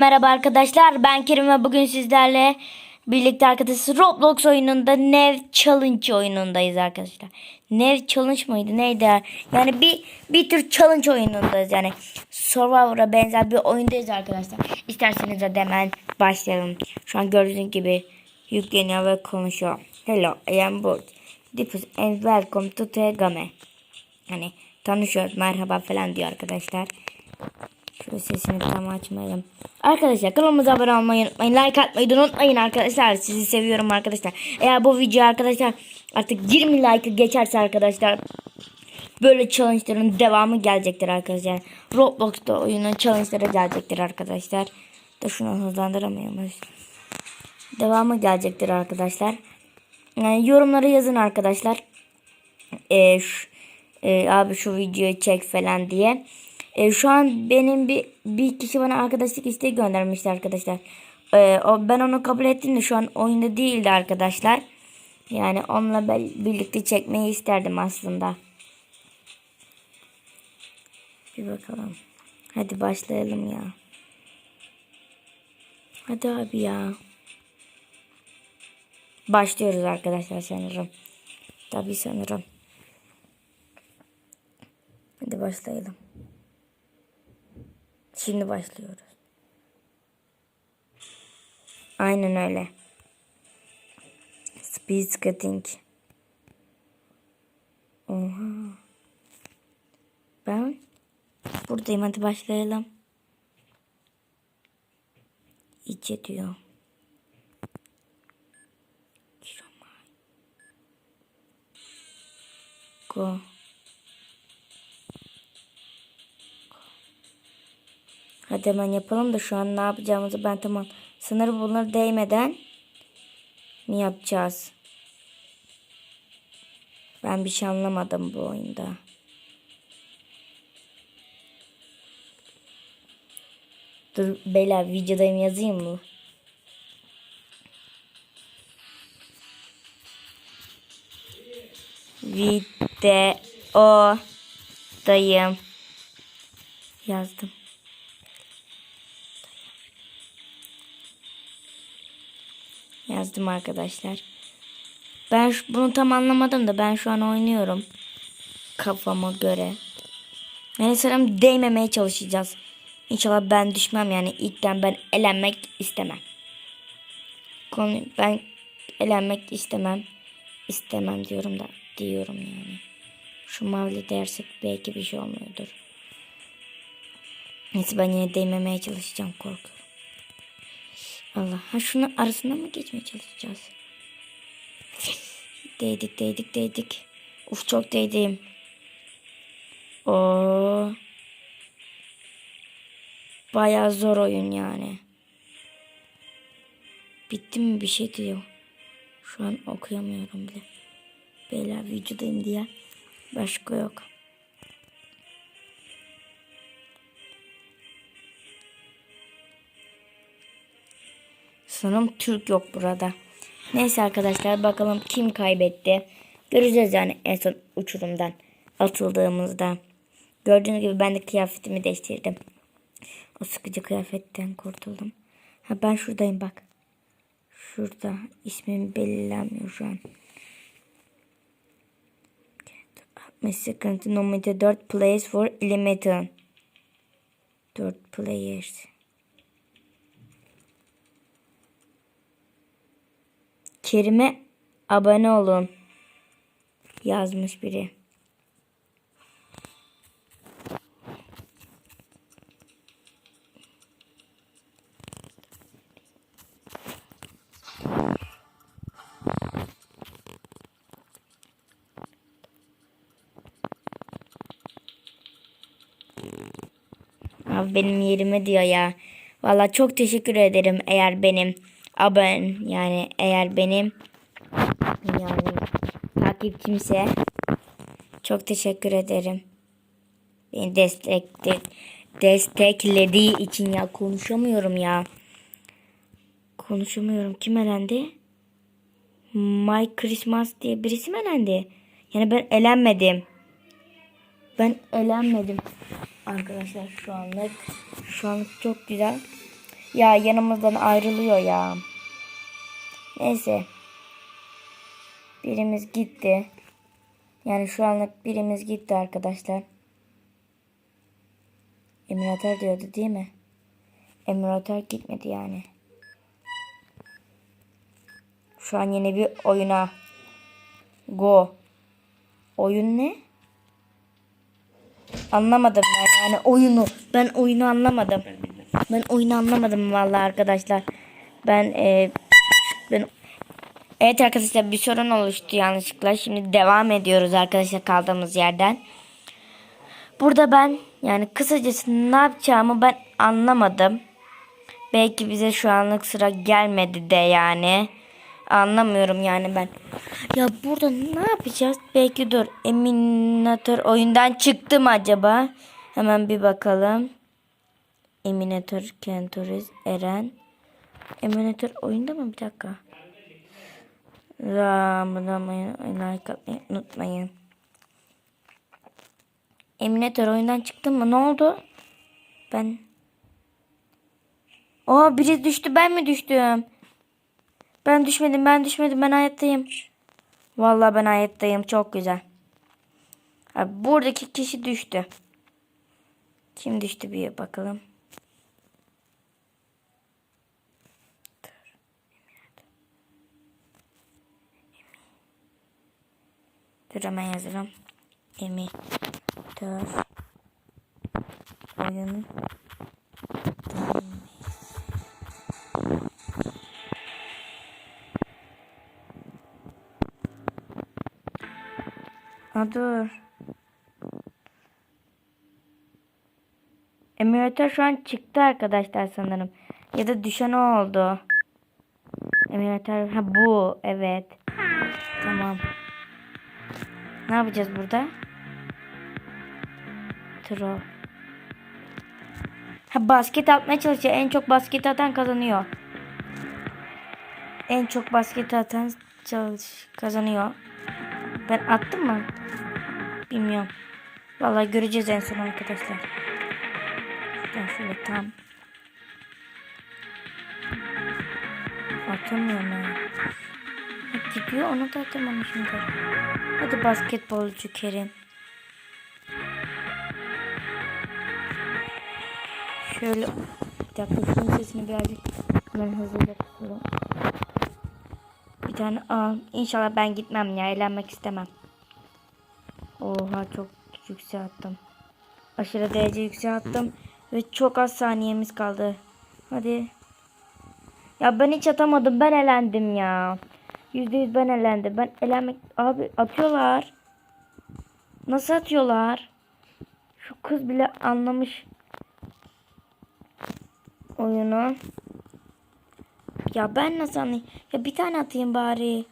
Merhaba arkadaşlar ben Kerim ve bugün sizlerle birlikte arkadaşlar Roblox oyununda Nev Challenge oyunundayız arkadaşlar. Nev Challenge mıydı neydi ya? Yani bir bir tür challenge oyunundayız yani Survivor'a benzer bir oyundayız arkadaşlar. İsterseniz de hemen başlayalım. Şu an gördüğünüz gibi yükleniyor ve konuşuyor. Hello I am Bolt. Diffus and welcome to Tegame. Hani tanışıyoruz merhaba falan diyor arkadaşlar. Şöyle sesini tam açmayalım. Arkadaşlar kanalımıza abone olmayı unutmayın. Like atmayı da unutmayın arkadaşlar. Sizi seviyorum arkadaşlar. Eğer bu video arkadaşlar artık 20 like geçerse arkadaşlar böyle challenge'ların devamı gelecektir arkadaşlar. Roblox'ta oyunun challenge'ları gelecektir arkadaşlar. Da şunu hızlandıramıyormuş. Devamı gelecektir arkadaşlar. Yani yorumlara yazın arkadaşlar. Ee, şu- e, abi şu videoyu çek falan diye. E, şu an benim bir bir kişi bana arkadaşlık isteği göndermişti arkadaşlar. E, o, ben onu kabul ettim de şu an oyunda değildi arkadaşlar. Yani onunla bel- birlikte çekmeyi isterdim aslında. Bir bakalım. Hadi başlayalım ya. Hadi abi ya. Başlıyoruz arkadaşlar sanırım. Tabii sanırım. Hadi başlayalım. Şimdi başlıyoruz. Aynen öyle. Speed skating. Oha. Ben buradayım hadi başlayalım. İçe diyor. Go. Hadi hemen yapalım da şu an ne yapacağımızı ben tamam. Sanırım bunlar değmeden mi yapacağız? Ben bir şey anlamadım bu oyunda. Dur beyler videodayım yazayım mı? Videodayım. Yazdım. Yazdım arkadaşlar. Ben bunu tam anlamadım da ben şu an oynuyorum. Kafama göre. Yani sanırım değmemeye çalışacağız. İnşallah ben düşmem yani ilkten ben elenmek istemem. Konu ben elenmek istemem. İstemem diyorum da diyorum yani. Şu mavi dersek belki bir şey olmuyordur. Neyse ben yine değmemeye çalışacağım korkuyorum. Allah. Ha şunun arasından mı geçmeye çalışacağız? değdik değdik değdik. Uf çok değdim. Oo. Bayağı zor oyun yani. Bitti mi bir şey diyor. Şu an okuyamıyorum bile. Beyler videodayım diye. Başka yok. Sanırım Türk yok burada. Neyse arkadaşlar bakalım kim kaybetti. Göreceğiz yani en son uçurumdan atıldığımızda. Gördüğünüz gibi ben de kıyafetimi değiştirdim. O sıkıcı kıyafetten kurtuldum. Ha ben şuradayım bak. Şurada ismim belirlenmiyor şu an. Messi Kanti nominated 4 players for Eliminator. 4 players. Kerim'e abone olun. Yazmış biri. Abi benim yerime diyor ya. Valla çok teşekkür ederim eğer benim abone yani eğer benim yani takipçimse çok teşekkür ederim. Beni destek de- desteklediği için ya konuşamıyorum ya. Konuşamıyorum. Kim elendi? My Christmas diye birisi mi elendi? Yani ben elenmedim. Ben elenmedim. Arkadaşlar şu anlık şu anlık çok güzel. Ya yanımızdan ayrılıyor ya. Neyse. Birimiz gitti. Yani şu anlık birimiz gitti arkadaşlar. Emülatör diyordu değil mi? Emülatör gitmedi yani. Şu an yeni bir oyuna. Go. Oyun ne? Anlamadım ben yani oyunu. Ben oyunu anlamadım. Ben oyunu anlamadım vallahi arkadaşlar. Ben e, ben Evet arkadaşlar bir sorun oluştu yanlışlıkla. Şimdi devam ediyoruz arkadaşlar kaldığımız yerden. Burada ben yani kısacası ne yapacağımı ben anlamadım. Belki bize şu anlık sıra gelmedi de yani. Anlamıyorum yani ben. Ya burada ne yapacağız? Belki dur. Eminatör oyundan çıktı mı acaba? Hemen bir bakalım. Eminatör, Kentoriz, Eren. Eminatör oyunda mı? Bir dakika. Ramadamayın. Like atmayı unutmayın. Eminatör oyundan çıktı mı? Ne oldu? Ben... Aa biri düştü. Ben mi düştüm? Ben düşmedim. Ben düşmedim. Ben hayattayım. Vallahi ben hayattayım. Çok güzel. Abi buradaki kişi düştü. Kim düştü bir bakalım. Dur hemen yazalım. Emi. Dur. Oyun. Ha dur. Emülatör şu an çıktı arkadaşlar sanırım. Ya da düşen oldu. Emülatör ha bu evet. Tamam. Ne yapacağız burada? Tro. Ha basket atmaya çalışıyor. En çok basket atan kazanıyor. En çok basket atan çalış kazanıyor. Ben attım mı? Bilmiyorum. Vallahi göreceğiz en son arkadaşlar. Ben şöyle tam. Atamıyorum ya. Gidiyor onu da atamamışım da. Hadi basketbolcu Kerim. Şöyle bir dakika şunun sesini birazcık ben hızlıca tutalım. Bir tane aa, inşallah ben gitmem ya eğlenmek istemem. Oha çok yüksek attım. Aşırı derece yüksek attım. Ve çok az saniyemiz kaldı. Hadi. Ya ben hiç atamadım. Ben elendim ya. Yüzde yüz ben elendim. Ben elenmek... Abi atıyorlar. Nasıl atıyorlar? Şu kız bile anlamış oyunu. Ya ben nasıl anlayayım? Ya bir tane atayım bari.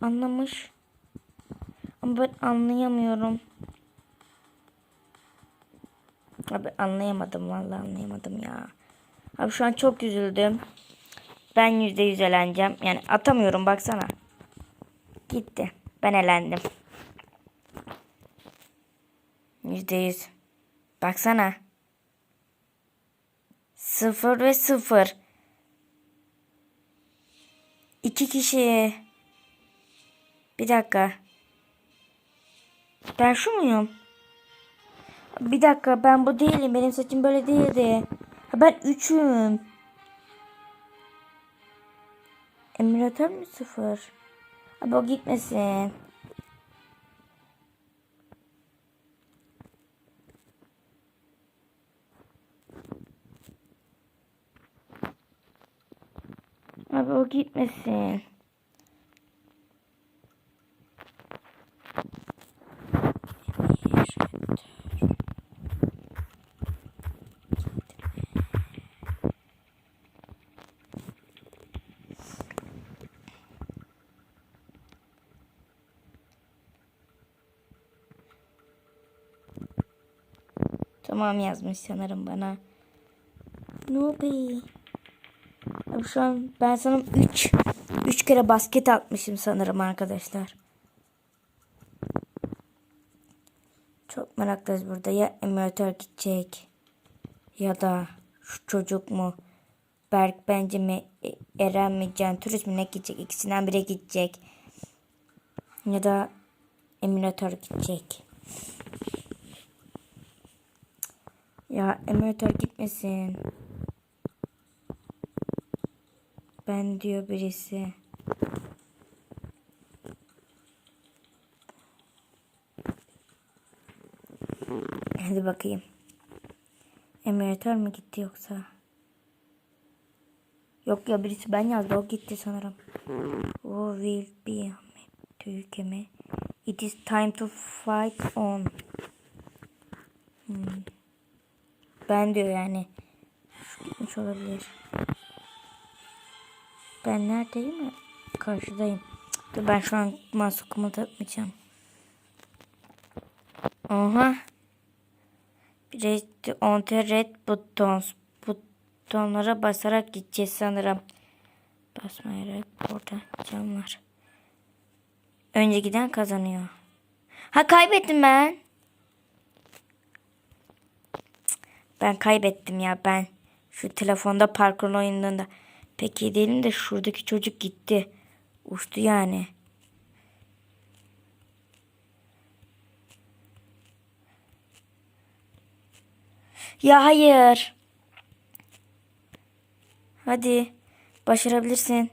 Anlamış. Ama ben anlayamıyorum. Abi anlayamadım vallahi anlayamadım ya. Abi şu an çok üzüldüm. Ben yüzde yüz eleneceğim. Yani atamıyorum baksana. Gitti. Ben elendim. Yüzde yüz. Baksana. Sıfır ve sıfır. İki kişi. Bir dakika. Ben şu muyum? Bir dakika ben bu değilim. Benim saçım böyle değildi. Ben üçüm. Emülatör mü sıfır? Abi gitmesin. Abi gitmesin. Tamam yazmış sanırım bana. Nubi. Abi şu an ben sanırım 3 3 kere basket atmışım sanırım arkadaşlar. Çok meraklıyız burada. Ya emülatör gidecek ya da Şu çocuk mu? Berk bence mi? E- Eren mi? Can Turist mi? Ne gidecek? İkisinden biri gidecek. Ya da emülatör gidecek. Ya emülatör gitmesin. Ben diyor birisi. Hadi bakayım. Emülatör mü gitti yoksa? Yok ya birisi ben yazdı o gitti sanırım. O will be to ülkeme. It is time to fight on. Hmm. Ben diyor yani. Gitmiş olabilir. Ben neredeyim? Karşıdayım. Dur ben şu an mouse kımıldatmayacağım. Oha. Red, on the red buttons. Butonlara basarak gideceğiz sanırım. Basmayarak burada cam var. Önce giden kazanıyor. Ha kaybettim ben. Ben kaybettim ya ben. Şu telefonda parkur oyununda pek iyi değilim de şuradaki çocuk gitti. Uçtu yani. Ya hayır. Hadi. Başarabilirsin.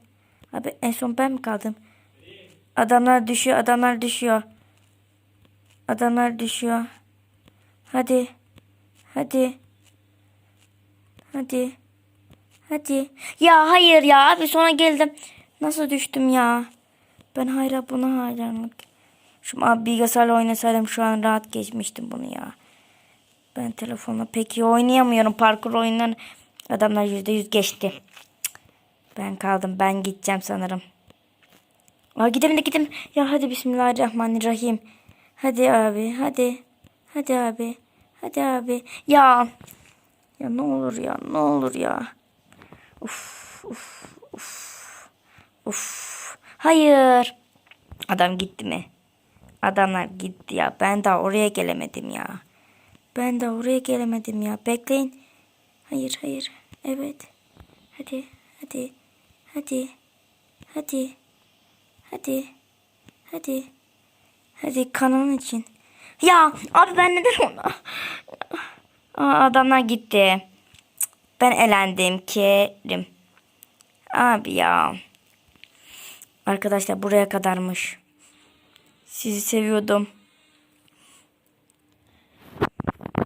Abi en son ben mi kaldım? Adamlar düşüyor, adamlar düşüyor. Adamlar düşüyor. Hadi. Hadi. Hadi. Hadi. Ya hayır ya abi sonra geldim. Nasıl düştüm ya? Ben hala buna hayranlık. Şu abi bilgisayarla oynasaydım şu an rahat geçmiştim bunu ya. Ben telefonla pek iyi oynayamıyorum parkur oyunları. Adamlar yüzde yüz geçti. Ben kaldım. Ben gideceğim sanırım. Aa, gidelim de gidelim. Ya hadi bismillahirrahmanirrahim. Hadi abi hadi. Hadi abi. Hadi abi. Ya. Ya ne olur ya ne olur ya. Uf uf uf. Uf. Hayır. Adam gitti mi? Adamlar gitti ya. Ben daha oraya gelemedim ya. Ben de oraya gelemedim ya. Bekleyin. Hayır hayır. Evet. Hadi hadi. Hadi. Hadi. Hadi. Hadi. Hadi kanalın için. Ya abi ben neden ona? Aa, adamlar gitti. Ben elendim Kerim. Abi ya. Arkadaşlar buraya kadarmış. Sizi seviyordum.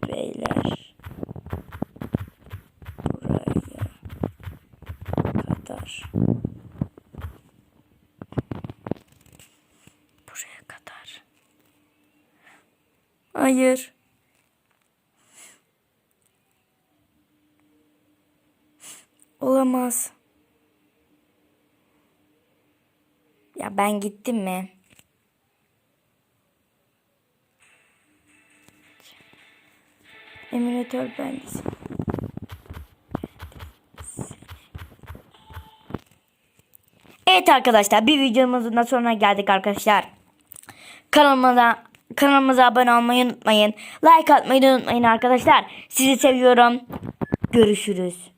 Beyler. Buraya kadar. Buraya kadar. Hayır. Olamaz. Ya ben gittim mi? Emülatör bendisi. Evet arkadaşlar bir videomuzun da sonuna geldik arkadaşlar. Kanalıma kanalımıza abone olmayı unutmayın. Like atmayı da unutmayın arkadaşlar. Sizi seviyorum. Görüşürüz.